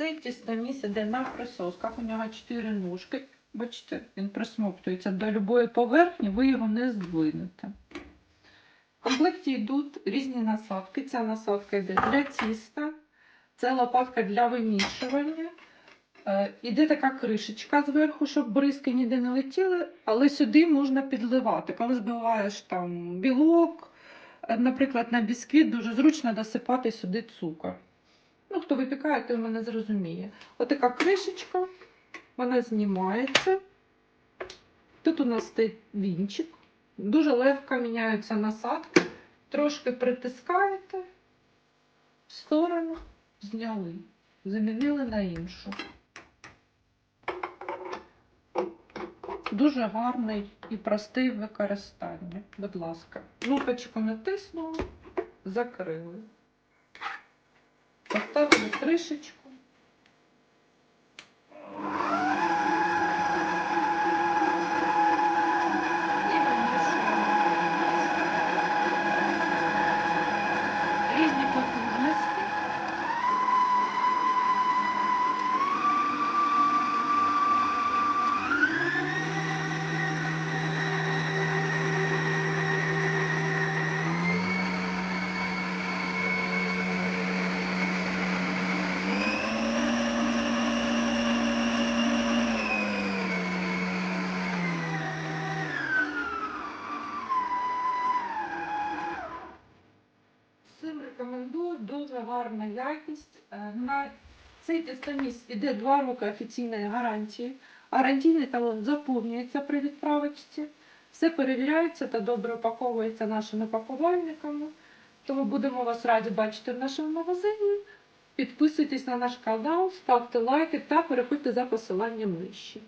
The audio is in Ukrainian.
Цей тістоміс іде на присосках, у нього чотири ножки. Бачите, він присмоктується до будь-якої поверхні, ви його не здвинете. В комплекті йдуть різні насадки. Ця насадка йде для тіста, це лопатка для вимішування. Е, Іде така кришечка зверху, щоб бризки ніде не летіли, але сюди можна підливати. Коли збиваєш там білок, е, наприклад, на бісквіт, дуже зручно досипати сюди цукор. Хто випікає, той мене зрозуміє. Отака кришечка, вона знімається. Тут у нас стоїть вінчик. Дуже легко міняються насадки. Трошки притискаєте в сторону, зняли, замінили на іншу. Дуже гарний і простий в використанні. Будь ласка. Кнопочку натиснули, закрили. Поставили кришечку. І вимішуємо. Різні потужності. Всім рекомендую, дуже гарна якість. Е, На цей тестоміс іде 2 роки офіційної гарантії. Гарантійний талон заповнюється при відправочці. Все перевіряється та добре упаковується нашими пакувальниками. Тому будемо вас раді бачити в нашому магазині. Підписуйтесь на наш канал, ставте лайки та переходьте за посиланням нижче.